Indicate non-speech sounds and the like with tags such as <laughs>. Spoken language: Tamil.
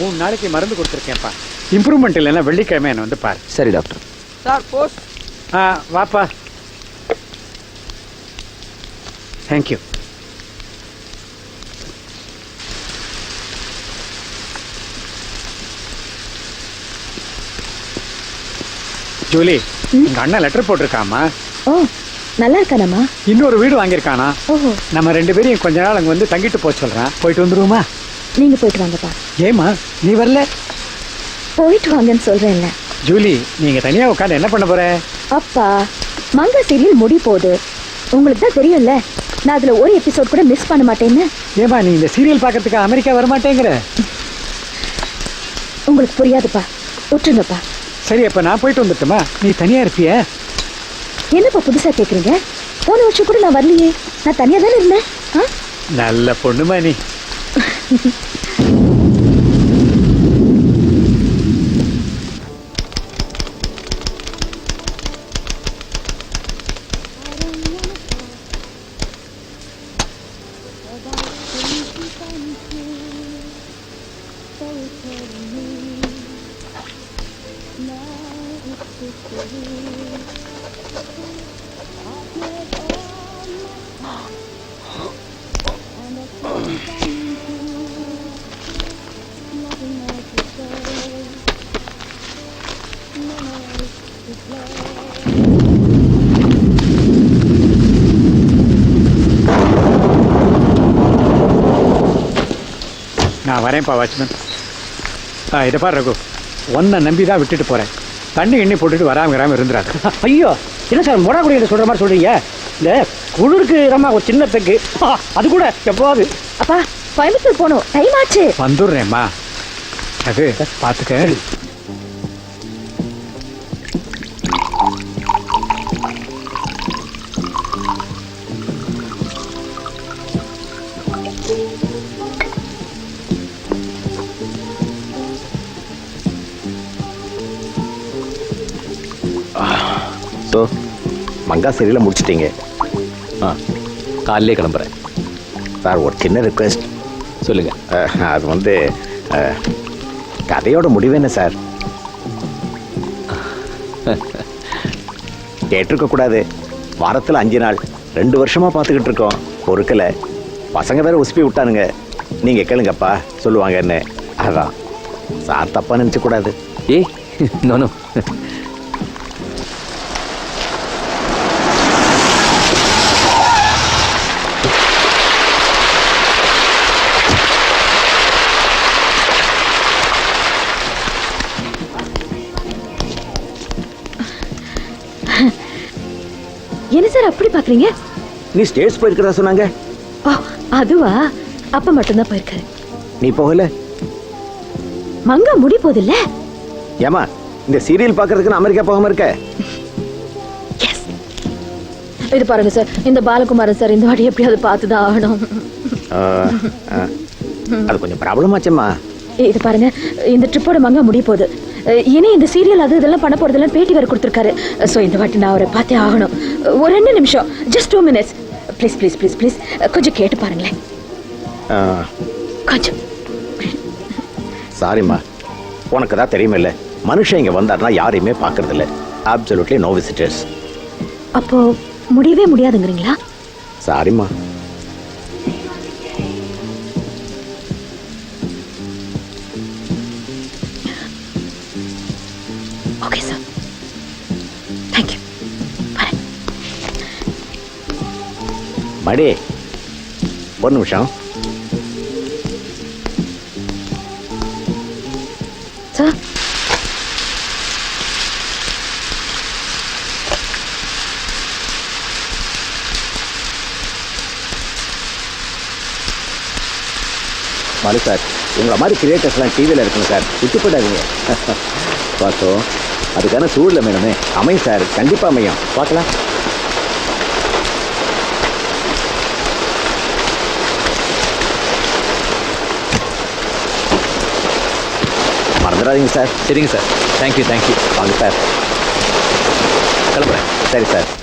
மூணு நாளைக்கு மருந்து கொடுத்துருக்கேன்ப்பா. இம்ப்ரூவ்மெண்ட் இல்லைன்னா வெள்ளிக்கிழமை என்னை வந்து பாரு. சரி டாக்டர் சார் போஸ்ட் ஆ வாப்பா. தேங்க்யூ ஜூலி எங்க அண்ணன் லெட்டர் போட்டிருக்காமா ஓ நல்லா இருக்கானம்மா இன்னொரு வீடு வாங்கியிருக்கானா? ஓஹோ. நம்ம ரெண்டு பேரையும் கொஞ்ச நாள் அங்கே வந்து தங்கிட்டு போக சொல்றேன். போயிட்டு வந்துருவோமா? நீங்க போயிட்டு வாங்கப்பா. ஏமா நீ வரல? போயிட்டு வாங்கன்னு சொல்றேன்ல. ஜூலி நீங்க தனியா உட்காந்து என்ன பண்ண போற? அப்பா மங்க சீரியல் முடி போகுது. உங்களுக்கு தான் தெரியும்ல நான் அதுல ஒரு எபிசோட் கூட மிஸ் பண்ண மாட்டேன்னு. ஏமா நீ இந்த சீரியல் பார்க்கறதுக்கு அமெரிக்கா வரமாட்டேங்கிற? உங்களுக்கு புரியாதுப்பா. விட்டுருங்கப்பா. சரி அப்ப நான் போயிட்டு வந்துட்டுமா? நீ தனியா இருப்பிய? என்னப்பா புதுசா கேக்குறீங்க? போன வருஷம் கூட நான் வரலையே. நான் தனியா தானே இருந்தேன்? ஆ? நல்ல பொண்ணுமா நீ நான் வரேன்ப்பா வாட்ச்மேன். ஆ இதை பாரு ரகு. ஒன்றை நம்பி தான் விட்டுட்டு போறேன். தண்ணி எண்ணி போட்டுட்டு வராம வராம இருந்துடாது ஐயோ! என்ன சார் மொடா குடிக்கிற சொல்ற மாதிரி சொல்றீங்க? இந்த குளிருக்கு நம்ம ஒரு சின்ன பெக்கு. ஆ, அது கூட எப்போவாது. அப்பா கோயம்புத்தூர் போகணும். டைம் ஆச்சு. வந்துடுறேம்மா. அது பார்த்துக்க. ஸோ மங்கா சீரியலை முடிச்சிட்டீங்க. ஆ காலையிலே கிளம்புறேன். சார் ஒரு சின்ன ரிக்வெஸ்ட் சொல்லுங்க. அது வந்து கதையோட முடிவு என்ன சார் <laughs> கேட்டிருக்க கூடாது. வாரத்தில் அஞ்சு நாள் ரெண்டு வருஷமா பார்த்துக்கிட்டு இருக்கோம். பொறுக்கல. பசங்க வேற உசுப்பி விட்டானுங்க. நீங்க கேளுங்கப்பா சொல்லுவாங்கன்னு அதான். சார் தப்பா நினைச்ச கூடாது ஏய் <laughs> நோ <coughs> என்ன சார் அப்படி பாக்குறீங்க? நீ ஸ்டேட்ஸ் போயிருக்கிறதா சொன்னாங்க? ஓ அதுவா? அப்ப மட்டும்தான் போயிருக்காரு. நீ போகல? மங்கா முடி போகுதுல்ல ஏமா இந்த சீரியல் பார்க்கறதுக்கு நான் அமெரிக்கா போகாம இருக்க? இது பாருங்க சார் இந்த பாலகுமாரன் சார் இந்த வாட்டி எப்படியாவது பார்த்து தான் ஆகணும். அது கொஞ்சம் ப்ராப்ளம் ஆச்சம்மா. இது பாருங்க இந்த ட்ரிப்போட மங்கா முடிய போகுது இனி இந்த சீரியல் அது இதெல்லாம் பண்ண போறதெல்லாம் பேட்டி வேறு கொடுத்துருக்காரு. ஸோ இந்த வாட்டி நான் அவரை பார்த்தே ஆகணும். ஒரு ரெண்டு நிமிஷம். Just two minutes please please please please கொஞ்சம் கேட்டு பாருங்களேன். கொஞ்சம். சாரிம்மா உனக்கு தான் தெரியுமில்ல. மனுஷன் இங்க வந்தாருன்னா யாரையுமே பார்க்கறது இல்ல அப்சல்யூட்லி நோ விசிட்டர்ஸ் அப்போ முடியவே முடியாதுங்கிறீங்களா? சாரிம்மா மடி. ஒரு நிமிஷம். சார். மாலு சார் உங்களை மாதிரி கிரியேட்டர்ஸ்லாம் டிவியில் இருக்குங்க சார். விட்டு போயிடாதீங்க <laughs> பார்த்தோம். அதுக்கான சூழ்நிலை வேணுமே அமையும் சார். கண்டிப்பாக அமையும். பார்க்கலாம். மறந்துடாதீங்க சார். சரிங்க sir. Thank you thank you வாங்க சார். கிளம்புறேன். சரி சார்.